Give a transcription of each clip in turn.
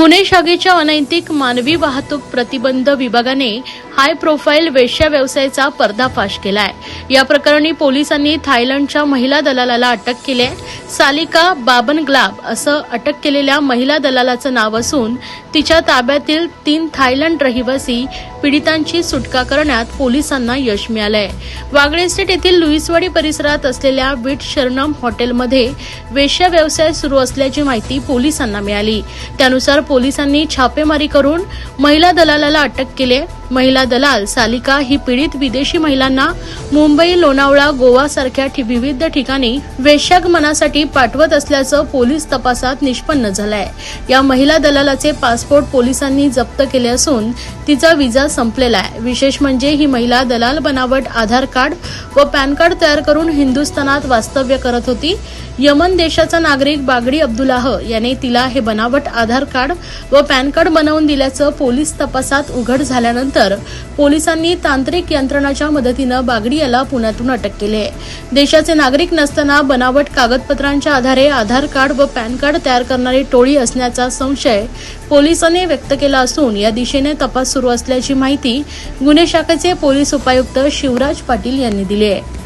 गुन्हे शाखेच्या अनैतिक मानवी वाहतूक प्रतिबंध विभागाने हाय प्रोफाईल वेश्या व्यवसायाचा पर्दाफाश केलाय. या प्रकरणी पोलिसांनी थायलंडच्या महिला दलालाला अटक केली आहे. सालिका बाबन ग्लाब असं अटक केलेल्या महिला दलालाचं नाव असून तिच्या ताब्यातील तीन थायलंड रहिवासी पीडितांची सुटका करण्यात पोलिसांना यश मिळालंय. वागळे स्टेट येथील लुईसवाडी परिसरात असलेल्या विट शरणम हॉटेलमध्ये वेश्या व्यवसाय सुरू असल्याची माहिती पोलिसांना मिळाली. त्यानुसार पोलिसांनी छापेमारी करून महिला दलालाला अटक केली. महिला दलाल सालिका ही पीडित विदेशी महिलांना मुंबई लोणावळा गोवा सारख्या ठि- विविध ठिकाणी वेश्यागमनासाठी पाठवत असल्याचं पोलीस तपासात निष्पन्न झालंय. या महिला दलालाचे पासपोर्ट पोलिसांनी जप्त केले असून तिचा विजा संपलेला आहे. विशेष म्हणजे ही महिला दलाल बनावट आधार कार्ड व पॅन कार्ड तयार करून हिंदुस्थानात वास्तव्य करत होती. यमन देशाचा नागरिक बागडी अब्दुल्लाह याने तिला हे बनावट आधार कार्ड व पॅन कार्ड बनवून दिल्याचं पोलीस तपासात उघड झाल्यानंतर पोलिसांनी तांत्रिक यंत्रणाच्या मदतीनं बागडी याला पुण्यातून अटक केली. आहे देशाचे नागरिक नसताना बनावट कागदपत्रांच्या आधारे आधार कार्ड व पॅन कार्ड तयार करणारी टोळी असण्याचा संशय पोलिसांनी व्यक्त केला असून या दिशेने तपास सुरू असल्याची माहिती गुन्हे शाखेचे पोलीस उपायुक्त शिवराज पाटील यांनी दिली आहे.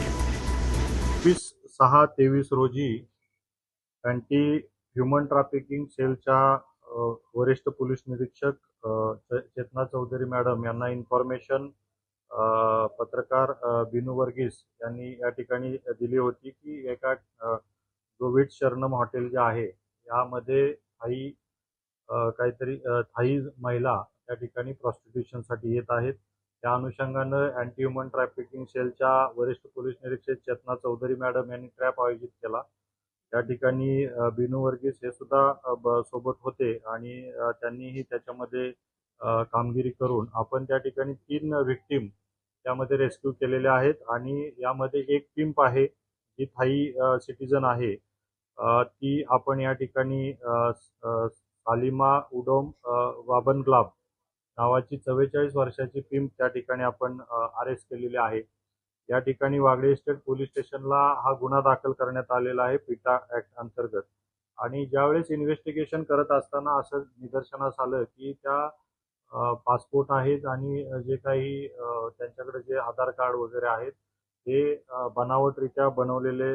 सहा तेवीस रोजी अँटी ह्युमन ट्रॅफिकिंग सेलच्या वरिष्ठ पोलीस निरीक्षक चेतना चौधरी मॅडम यांना इन्फॉर्मेशन पत्रकार बिनू वर्गीस यांनी या ठिकाणी दिली होती की एका गोविड शरणम हॉटेल जे आहे यामध्ये थाई काहीतरी थाई महिला त्या ठिकाणी प्रॉस्टिट्युशनसाठी येत आहेत. त्या अनुषंगानं अँटी ह्युमन ट्रॅफिकिंग सेलच्या वरिष्ठ पोलीस निरीक्षक चेतना चौधरी मॅडम यांनी ट्रॅप आयोजित केला. त्या ठिकाणी बिनू वर्गीस हे सुद्धा ब- सोबत होते आणि त्यांनीही त्याच्यामध्ये कामगिरी करून आपण त्या ठिकाणी तीन व्हिक्टीम त्यामध्ये रेस्क्यू केलेले आहेत आणि यामध्ये एक पिंप आहे जी थाई सिटीजन आहे. ती आपण या ठिकाणी सालिमा उडोम वाबनग्लाब नावाची चव्वेचाळीस वर्षाची पिंप त्या ठिकाणी आपण अरेस्ट केलेली आहे. या ठिकाणी वागळे इस्टेट पोलीस स्टेशनला हा गुन्हा दाखल करण्यात आलेला आहे पिटा ऍक्ट अंतर्गत. आणि ज्यावेळेस इन्व्हेस्टिगेशन करत असताना असं निदर्शनास आलं की त्या पासपोर्ट आहेत आणि जे काही त्यांच्याकडे जे आधार कार्ड वगैरे आहेत ते बनावटरित्या बनवलेले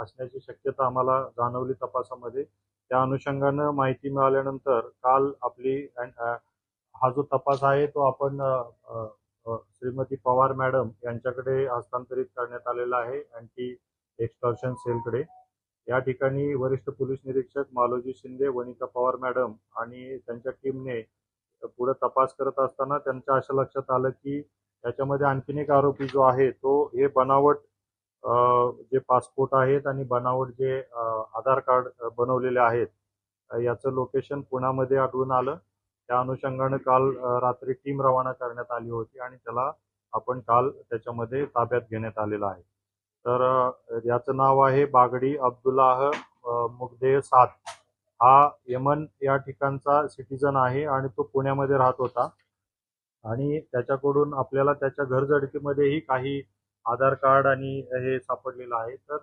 असण्याची शक्यता आम्हाला जाणवली तपासामध्ये. त्या अनुषंगानं माहिती मिळाल्यानंतर काल आपली हा जो तपास आहे तो आपण श्रीमती पवार मॅडम यांच्याकडे हस्तांतरित करण्यात आलेला आहे अँटी एक्सटॉर्शन सेलकडे. या ठिकाणी वरिष्ठ पोलीस निरीक्षक मालोजी शिंदे वनिता पवार मॅडम आणि त्यांच्या टीमने पुढे तपास करत असताना त्यांच्या अशा लक्षात आलं की त्याच्यामध्ये आणखीन एक आरोपी जो आहे तो हे बनावट अ, जे पासपोर्ट आहेत आणि बनावट जे आधार कार्ड बनवलेले आहेत याचं लोकेशन पुण्यामध्ये आढळून आलं. त्या अनुषंगानं काल रात्री टीम रवाना करण्यात आली होती आणि त्याला आपण काल त्याच्यामध्ये ताब्यात घेण्यात आलेलं आहे. तर याचं नाव आहे बागडी अब्दुल्लाह अ, मुगदेह सात हा यमन या ठिकाणचा सिटीजन आहे आणि तो पुण्यामध्ये राहत होता. आणि त्याच्याकडून आपल्याला त्याच्या घरझडकीमध्येही काही आधार कार्ड आणि हे सापडलेलं आहे. तर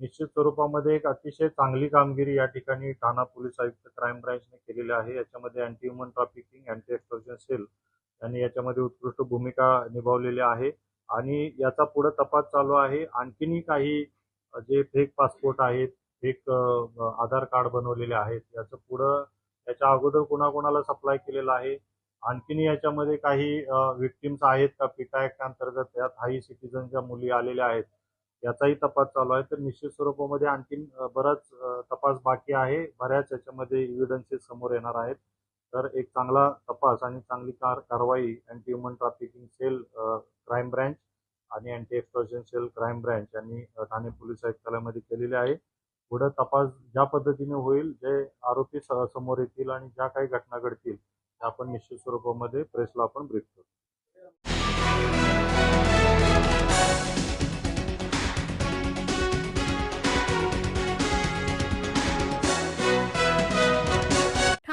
निश्चित स्वरूपामध्ये एक अतिशय चांगली कामगिरी या ठिकाणी ठाणा पोलीस आयुक्त क्राईम ब्रँचने केलेली आहे. याच्यामध्ये anti human trafficking anti extortion cell यांनी याच्यामध्ये उत्कृष्ट भूमिका निभावलेली आहे. आणि याचा पुढे तपास चालू आहे. आणखीनही काही जे फेक पासपोर्ट आहेत फेक आधार कार्ड बनवलेले आहेत याचं पुढं याच्या अगोदर कोणाकोणाला सप्लाय केलेलं आहे. आणखीन याच्यामध्ये काही विक्टिम्स आहेत का? पिटा ऍक्ट अंतर्गत यात हाई सिटीजनच्या मुली आलेल्या आहेत. याचाही तपास चालू आहे. तर निश्चित स्वरूपामध्ये आणखीन बराच तपास बाकी आहे. बऱ्याच याच्यामध्ये इव्हिडन्सेस समोर येणार आहेत. तर एक चांगला तपास आणि चांगली कार कारवाई anti human trafficking cell crime branch आणि anti extortion cell crime branch यांनी ठाणे पोलीस आयुक्तालयामध्ये केलेली आहे. पुढे तपास ज्या पद्धतीने होईल जे आरोपी स- समोर येतील आणि ज्या काही घटना घडतील त्या आपण निश्चित स्वरूपामध्ये प्रेसला आपण ब्रीफ करू.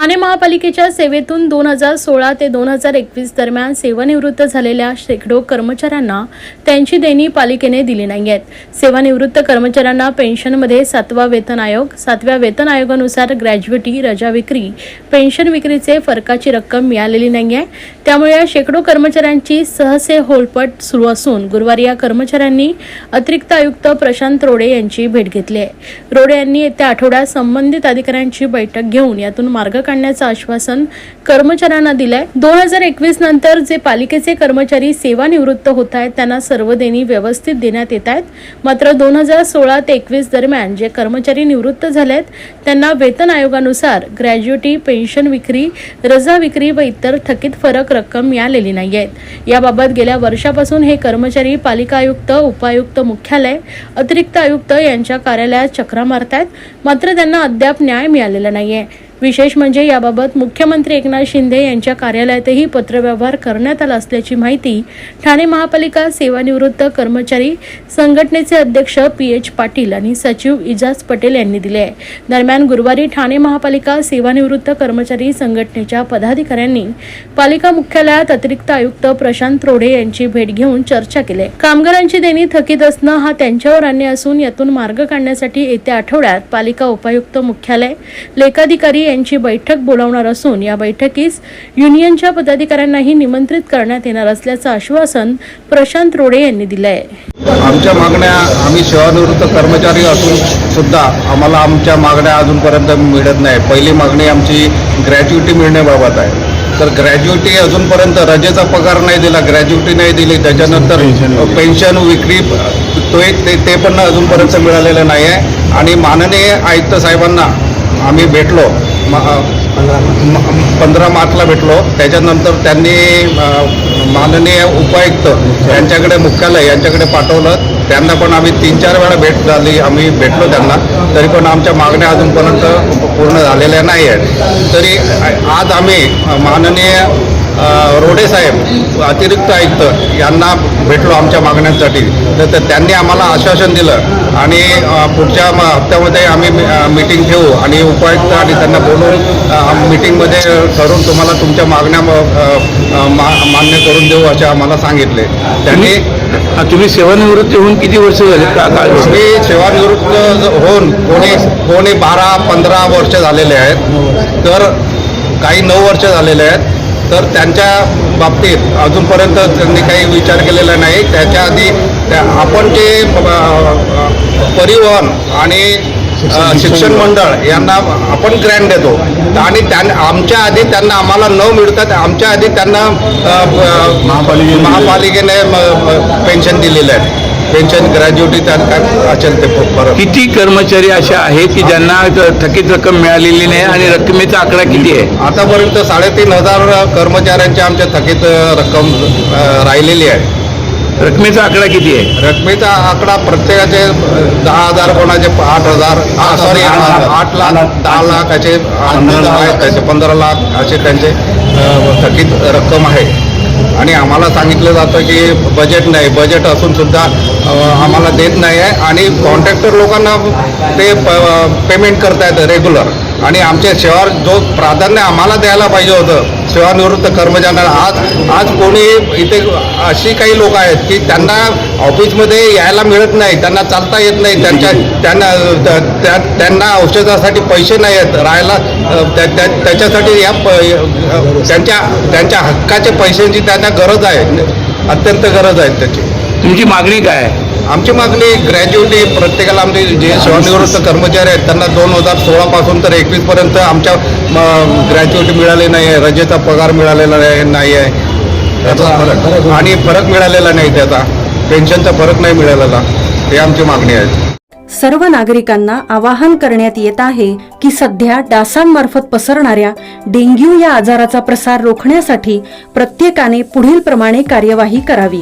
ठाणे महापालिकेच्या सेवेतून दोन हजार सोळा ते दोन हजार एकवीस दरम्यान सेवानिवृत्त झालेल्या शेकडो कर्मचाऱ्यांना त्यांची देणी पालिकेने दिली नाही आहेत. सेवानिवृत्त कर्मचाऱ्यांना पेन्शनमध्ये सातवा वेतन आयोग सातव्या वेतन आयोगानुसार ग्रॅज्युएटी रजा विक्री पेन्शन विक्रीचे फरकाची रक्कम मिळालेली नाही आहे. त्यामुळे या शेकडो कर्मचाऱ्यांची सहसे होलपट सुरू असून गुरुवारी या कर्मचाऱ्यांनी अतिरिक्त आयुक्त प्रशांत रोडे यांची भेट घेतली आहे. रोडे यांनी येत्या आठवड्यात संबंधित अधिकाऱ्यांची बैठक घेऊन यातून मार्ग आणण्याचं आश्वासन कर्मचाऱ्यांना दिलंय. दोन हजार एकवीस नंतर जे पालिकेचे कर्मचारी सेवानिवृत्त होत आहेत त्यांना सर्व देणी व्यवस्थित देण्यात येत आहेत मात्र दोन हजार सोळा ते एकवीस दरम्यान जे कर्मचारी निवृत्त झालेत त्यांना वेतन आयोगानुसार ग्रॅज्युएटी पेन्शन विक्री रजा विक्री व इतर थकीत फरक रक्कम मिळालेली नाही आहेत याबाबत गेल्या वर्षापासून हे कर्मचारी पालिका आयुक्त उपायुक्त मुख्यालय अतिरिक्त आयुक्त यांच्या कार्यालयात चक्रा मारत आहेत मात्र त्यांना अद्याप न्याय मिळालेला नाहीये. विशेष म्हणजे याबाबत मुख्यमंत्री एकनाथ शिंदे यांच्या कार्यालयातही पत्रव्यवहार करण्यात आला असल्याची माहिती ठाणे महापालिका सेवानिवृत्त कर्मचारी संघटनेचे अध्यक्ष पी एच पाटील आणि सचिव इजाज पटेल यांनी दिले आहे. दरम्यान गुरुवारी ठाणे महापालिका सेवानिवृत्त कर्मचारी संघटनेच्या पदाधिकाऱ्यांनी पालिका मुख्यालयात अतिरिक्त आयुक्त प्रशांत रोडे यांची भेट घेऊन चर्चा केली. कामगारांची देणी थकीत असणं हा त्यांच्यावर अन्याय असून यातून मार्ग काढण्यासाठी येत्या आठवड्यात पालिका उपायुक्त मुख्यालय लेखाधिकारी यांची बैठक बोलावणार असून या बैठकीस युनियनच्या पदाधिकाऱ्यांनाही निमंत्रित करण्यात येणार असल्याचं आश्वासन प्रशांत रोडे यांनी दिलं आहे आमच्या मागण्या आम्ही सेवानिवृत्त कर्मचारी असून सुद्धा आम्हाला आमच्या मागण्या अजूनपर्यंत मिळत नाही. पहिली मागणी आमची ग्रॅज्युएटी मिळण्याबाबत आहे. तर ग्रॅज्युटी अजूनपर्यंत रजेचा पगार नाही दिला ग्रॅज्युटी नाही दिली त्याच्यानंतर पेन्शन विक्री तो एक ते ते पण अजूनपर्यंत मिळालेलं नाही आहे आणि माननीय आयुक्त साहेबांना आम्ही भेटलो. पंधरा मार्चला भेटलो. त्याच्यानंतर त्यांनी माननीय उपायुक्त यांच्याकडे मुख्यालय यांच्याकडे पाठवलं. त्यांना पण आम्ही तीन चार वेळा भेट झाली. आम्ही भेटलो त्यांना. तरी पण आमच्या मागण्या अजूनपर्यंत पूर्ण झालेल्या नाही आहेत. तरी आज आम्ही माननीय रोडे साहेब अतिरिक्त आयुक्त यांना भेटलो आमच्या मागण्यांसाठी. तर त्यांनी आम्हाला आश्वासन दिलं आणि पुढच्या हप्त्यामध्ये आम्ही मीटिंग ठेवू आणि उपायुक्त आणि त्यांना बोलवून मीटिंगमध्ये ठरवून तुम्हाला तुमच्या मागण्या म- मान्य करून देऊ असे आम्हाला सांगितले. त्यांनी तुम्ही सेवानिवृत्ती होऊन किती वर्ष झाले? का? मी सेवानिवृत्त होऊन कोणी कोणी बारा पंधरा वर्ष झालेले आहेत. तर काही नऊ वर्ष झालेले आहेत. तर त्यांच्या बाबतीत अजूनपर्यंत त्यांनी काही विचार केलेला नाही. त्याच्या आधी त्या आपण जे परिवहन आणि शिक्षण मंडळ. यांना आपण ग्रँड देतो. आणि त्यां आमच्या आधी त्यांना आम्हाला न मिळतात आमच्या आधी त्यांना महापालिकेने- पेन्शन दिलेलं आहे पेन्शन ग्रॅज्युटी त्यात काय असेल ते किती कर्मचारी असे आहेत की ज्यांना थकीत रक्कम मिळालेली नाही आणि रकमेचा आकडा किती आहे? आतापर्यंत साडेतीन हजार कर्मचाऱ्यांची आमच्या थकीत रक्कम राहिलेली आहे. रकमेचा आकडा किती आहे? रकमेचा आकडा प्रत्येकाचे दहा हजार कोणाचे आठ हजार सॉरी आठ लाख. दहा लाख असे त्याचे पंधरा लाख असे त्यांचे थकीत रक्कम आहे. आणि आम्हाला सांगितलं जातं की बजेट नाही बजेट असून सुद्धा आम्हाला देत नाही आहे. आणि कॉन्ट्रॅक्टर लोकांना ते पेमेंट करतायत रेग्युलर आणि आमच्या सेवा जो प्राधान्य आम्हाला द्यायला पाहिजे होतं सेवानिवृत्त कर्मचाऱ्यांना आज आज कोणी इथे अशी काही लोक आहेत की त्यांना ऑफिसमध्ये यायला मिळत नाही त्यांना चालता येत नाही त्यांच्या त्यांना त्या- त्या- त्यांना औषधासाठी पैसे नाही आहेत राहायला त्या- त्या- त्याच्यासाठी या प- त्यांच्या त्यांच्या हक्काच्या पैशांची त्यांना गरज आहे अत्यंत गरज आहे त्याची. तुमची मागणी काय आहे? आमची मागणी ग्रॅज्युएटी प्रत्येकाला आमचे जे सेवानिवृत्त कर्मचारी आहेत त्यांना दोन हजार सोळापासून तर एकवीसपर्यंत आमच्या ग्रॅज्युएटी मिळाली नाही आहे. रजेचा पगार मिळालेला नाही नाही आहे. त्याचा आणि फरक मिळालेला नाही त्याचा. पेन्शनचा फरक नाही मिळालेला. हे आमची मागणी आहे. सर्व नागरिकांना आवाहन करण्यात येत आहे की सध्या डासांमार्फत पसरणाऱ्या डेंग्यू या आजाराचा प्रसार रोखण्यासाठी प्रत्येकाने पुढील प्रमाणे कार्यवाही करावी.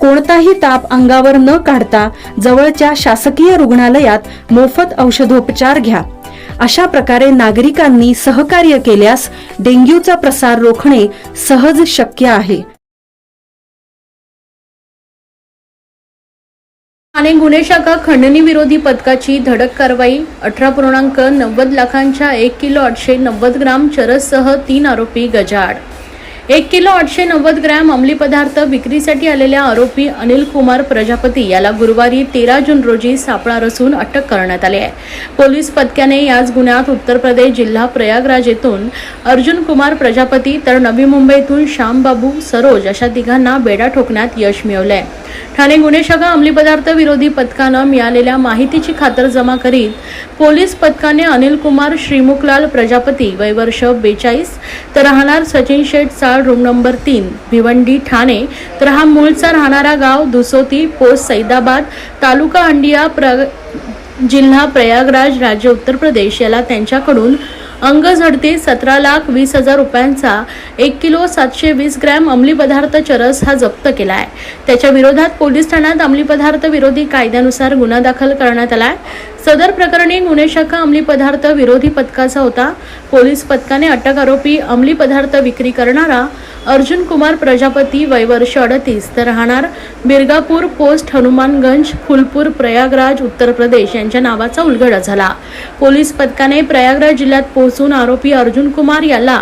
कोणताही ताप अंगावर न काढता जवळच्या शासकीय रुग्णालयात मोफत औषधोपचार घ्या. अशा प्रकारे नागरिकांनी सहकार्य केल्यास डेंग्यूचा प्रसार रोखणे सहज शक्य आहे. ठाणे गुन्हे शाखा खंडणी विरोधी पथकाची धडक कारवाई. अठरा पूर्णांक नव्वद लाखांच्या एक किलो आठशे नव्वद ग्राम चरससह तीन आरोपी गजाआड. एक किलो आठशे नव्वद ग्रॅम अंमली पदार्थ विक्रीसाठी आलेल्या आरोपी अनिल कुमार प्रजापती याला गुरुवारी तेरा जून रोजी सापळा रचून अटक करण्यात आली आहे. पोलीस पथकाने याच गुन्ह्यात उत्तर प्रदेश जिल्हा प्रयागराज येथून अर्जुन कुमार प्रजापती तर नवी मुंबईतून श्यामबाबू सरोज अशा तिघांना बेडा ठोकण्यात यश मिळवलं आहे ठाणे गुन्हे शाखा अंमली पदार्थ विरोधी पथकानं मिळालेल्या माहितीची खातरजमा करीत पोलीस पथकाने अनिल कुमार श्रीमुखलाल प्रजापती वय वर्ष बेचाळीस तर राहणार सचिन शेठ चाळ रूम नंबर तीन भिवंडी ठाणे तर हा मूळचा राहणारा गाव दुसोती पोस्ट सैदाबाद तालुका अंडिया प्र जिल्हा प्रयागराज राज्य उत्तर प्रदेश याला त्यांच्याकडून अंग झडती सतरा लाख वीस हजार रुपयांचा एक किलो सातशे वीस ग्रॅम अंमली पदार्थ चरस हा जप्त केला आहे त्याच्या विरोधात पोलीस ठाण्यात अंमली पदार्थ विरोधी कायद्यानुसार गुन्हा दाखल करण्यात आलाय. सदर प्रकरणी गुन्हे शाखा अंमली पदार्थ विरोधी पथकाचा होता. पोलीस पथकाने अटक आरोपी अंमली पदार्थ विक्री करणारा अर्जुन कुमार प्रजापती वय वर्ष अडतीस. तर राहणार बिरगापूर पोस्ट हनुमानगंज फुलपूर प्रयागराज उत्तर प्रदेश यांच्या नावाचा उलगडा झाला. पोलीस पथकाने प्रयागराज जिल्ह्यात पोहोचून आरोपी अर्जुन कुमार याला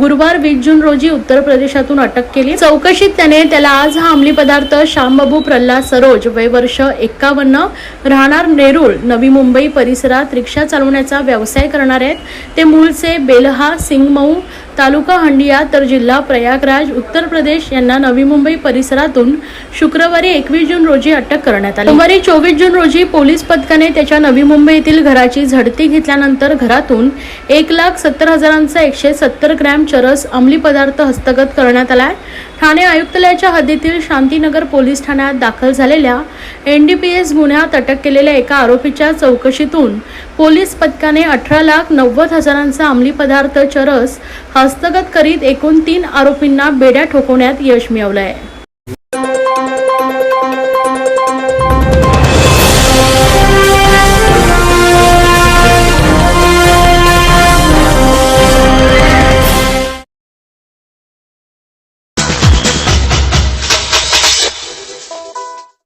गुरुवार वीस जून रोजी उत्तर प्रदेशातून अटक केली. चौकशीत त्याने त्याला आज हा अंमली पदार्थ श्यामबाबू प्रल्हाद सरोज वय वर्ष एक्कावन्न राहणार नेरूळ नवी मुंबई परिसरात रिक्षा चालवण्याचा व्यवसाय करणार आहेत. ते मूळचे बेलहा सिंगमऊ तालुका हंडिया तर जिल्हा प्रयागराज उत्तर प्रदेश यांना नवी मुंबई परिसरातून शुक्रवारी एकवीस जून रोजी अटक करण्यात आली. सोमवारी चोवीस जून रोजी पोलीस पथकाने त्याच्या नवी मुंबई येथील घराची झडती घेतल्यानंतर घरातून एक लाख सत्तर हजारांचा एकशे सत्तर ग्रॅम चरस अंमली पदार्थ हस्तगत करण्यात आलाय. ठाणे आयुक्तालयाच्या हद्दीतील शांतीनगर पोलीस ठाण्यात दाखल झालेल्या एनडीपीएस गुन्ह्यात अटक केलेल्या एका आरोपीच्या चौकशीतून पोलीस पथकाने अठरा लाख नव्वद हजारांचा अंमली पदार्थ चरस हा हस्तगत करीत एकूण तीन आरोपींना बेड्या ठोकवण्यात यश मिळवलं आहे